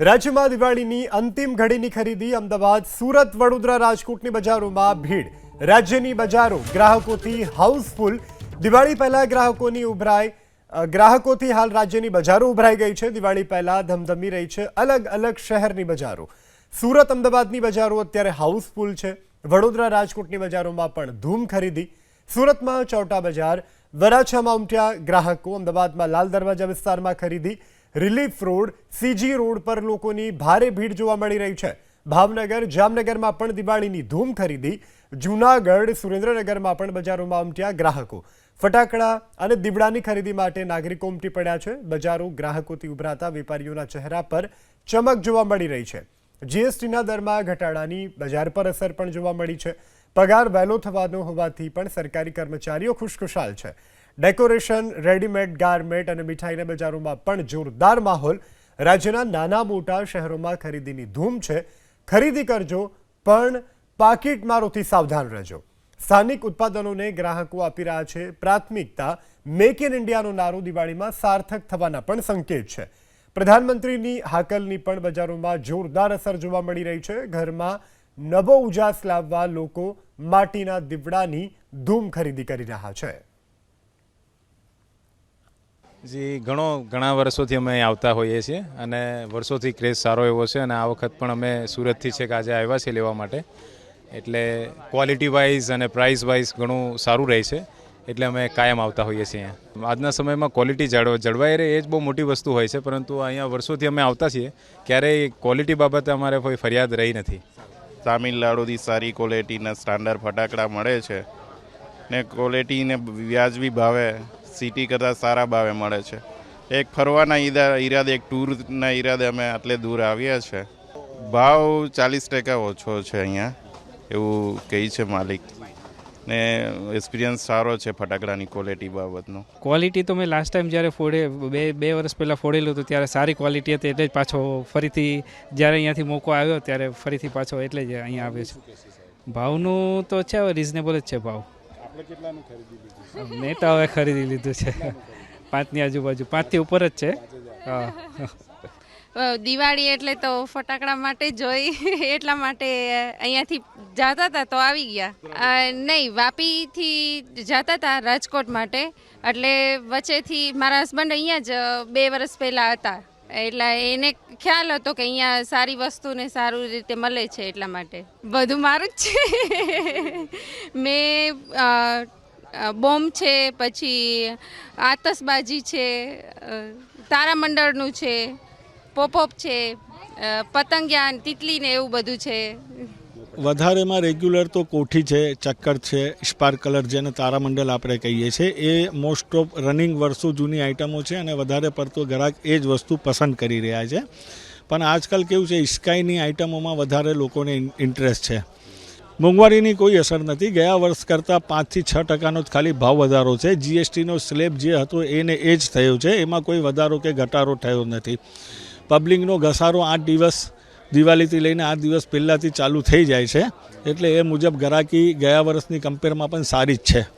રાજ્યમાં દિવાળીની અંતિમ ઘડીની ખરીદી, અમદાવાદ, સુરત, વડોદરા રાજકોટની બજારોમાં ભીડ. રાજ્યની બજારો ગ્રાહકોથી હાઉસફુલ. દિવાળી પહેલા ગ્રાહકોની ઉભરાય ગ્રાહકોથી હાલ રાજ્યની બજારો ઉભરાઈ ગઈ છે. દિવાળી પહેલા ધમધમી રહી છે અલગ અલગ શહેરની બજારો. સુરત, અમદાવાદની બજારો અત્યારે હાઉસફુલ છે. વડોદરા રાજકોટની બજારોમાં પણ ધૂમ ખરીદી. સુરતમાં ચૌટા બજાર, વરાછામાં ઉમટ્યા ગ્રાહકો, અમદાવાદમાં લાલ દરવાજા વિસ્તારમાં ખરીદી. રિલીફ રોડ, સીજી રોડ પર લોકોની ભારે ભીડ જોવા મળી રહી છે. ભાવનગર, જામનગરમાં પણ દિવાળીની ધૂમ ખરીદી. જૂનાગઢ, સુરેન્દ્રનગરમાં પણ બજારોમાં ઉમટ્યા ગ્રાહકો. ફટાકડા અને દીવડાની ખરીદી માટે નાગરિકો ઉમટી પડ્યા છે. બજારો ગ્રાહકોથી ઉભરાતા વેપારીઓના ચહેરા પર ચમક જોવા મળી રહી છે. જીએસટીના દરમાં ઘટાડાની બજાર પર અસર પણ જોવા મળી છે. પગાર વહેલો થવાનો હોવાથી પણ સરકારી કર્મચારીઓ ખુશખુશાલ છે. ડેકોરેશન, રેડીમેડ ગાર્મેન્ટ અને મીઠાઈના બજારોમાં પણ જોરદાર માહોલ. રાજ્યના નાના મોટા શહેરોમાં ખરીદીની ધૂમ છે. ખરીદી કરજો, પણ પાકીટ મારોથી સાવધાન રહેજો. સ્થાનિક ઉત્પાદનોને ગ્રાહકો આપી રહ્યા છે. પ્રાથમિકતા મેક ઇન ઇન્ડિયાનો નારો દિવાળીમાં સાર્થક થવાના પણ સંકેત છે. પ્રધાનમંત્રીની હાકલની પણ બજારોમાં જોરદાર અસર જોવા મળી રહી છે. ઘરમાં નવો ઉજાસ લાવવા લોકો માટીના દીવડાની ધૂમ ખરીદી કરી રહ્યા છે. જી, ઘણો, ઘણા વર્ષોથી અમે આવતા હોઈએ છીએ અને વર્ષોથી ક્રેઝ સારો એવો છે અને આ વખત પણ અમે સુરતથી છે કે આજે આવ્યા છીએ લેવા માટે. એટલે ક્વોલિટી વાઇઝ અને પ્રાઇસ વાઇઝ ઘણું સારું રહે છે. એટલે અમે કાયમ આવતા હોઈએ છીએ આજના સમયમાં ક્વોલિટી જળવ, જળવાઈ રહે એ જ બહુ મોટી વસ્તુ હોય છે, પરંતુ અહીંયા વર્ષોથી અમે આવતા છીએ. ક્યારેય ક્વોલિટી બાબતે અમારે કોઈ ફરિયાદ રહી નથી. તામિલનાડુથી સારી ક્વોલિટીના સ્ટાન્ડર્ડ ફટાકડા મળે છે ને ક્વોલિટીને વ્યાજબી ભાવે સિટી કરતાં સારા ભાવે મળે છે. એક ફરવાના ઈરાદે, એક ટૂરના ઈરાદે અમે આટલે દૂર આવ્યા છે. ભાવ ચાલીસ ટકા ઓછો છે અહીંયા, એવું કહે છે માલિક. ને એક્સપિરિયન્સ સારો છે ફટાકડાની ક્વોલિટી બાબતનો. ક્વોલિટી તો મેં લાસ્ટ ટાઈમ જ્યારે ફોડે, બે બે વર્ષ પહેલાં ફોડેલું હતું, ત્યારે સારી ક્વોલિટી હતી, એટલે જ પાછો ફરીથી જ્યારે અહીંયાથી મોકો આવ્યો, ત્યારે ફરીથી પાછો એટલે જ અહીંયા આવ્યો છે. ભાવનું તો છે રિઝનેબલ જ છે ભાવ. મેં તો હવે ખરીદી લીધું છે. પાંચની આજુબાજુ. પાંચથી ઉપર જ છે. હા. દિવાળી એટલે તો ફટાકડા માટે જ હોય. એટલા માટે અહીંયાથી જતા હતા તો આવી ગયા. નહીં વાપીથી જતા હતા રાજકોટ માટે. એટલે વચ્ચેથી મારા હસબન્ડ અહીંયા જ બે વર્ષ પહેલાં હતા. એટલે એને ખ્યાલ હતો કે અહીંયા સારી વસ્તુને સારું રીતે મળે છે એટલા માટે. બધું મારું જ છે. મેં બોમ્બ છે, પછી આતશબાજી છે તારામંડળનું છે પોપઅપ છે પતંગયાન પતંગિયા તિતલી ને એવું બધું છે. વધારેમાં રેગ્યુલર તો કોઠી છે, ચક્કર છે સ્પાર્ક કલર જેને તારામંડલ આપણે કહીએ છીએ. એ મોસ્ટ ઓફ રનિંગ વર્ષો જૂની આઇટમો છે અને વધારે પડતો ગ્રાહક એ જ વસ્તુ પસંદ કરી રહ્યા છે. પણ આજકાલ કેવું છે સ્કાયની આઇટમોમાં વધારે લોકોને ઇન્ટરેસ્ટ છે. મોંઘવારીની કોઈ અસર નથી. ગયા વર્ષ કરતાં પાંચથી છ ટકાનો જ ખાલી ભાવ વધારો છે. જીએસટીનો સ્લેબ જે હતો એને એ જ થયો છે. એમાં કોઈ વધારો કે ઘટાડો થયો નથી. પબ્લિકનો ઘસારો આઠ દિવસ, દિવાળીથી લઈને આઠ દિવસ પહેલાંથી ચાલુ થઈ જાય છે. એટલે એ મુજબ ગરાકી ગયા વર્ષની કમ્પેરમાં પણ સારી જ છે.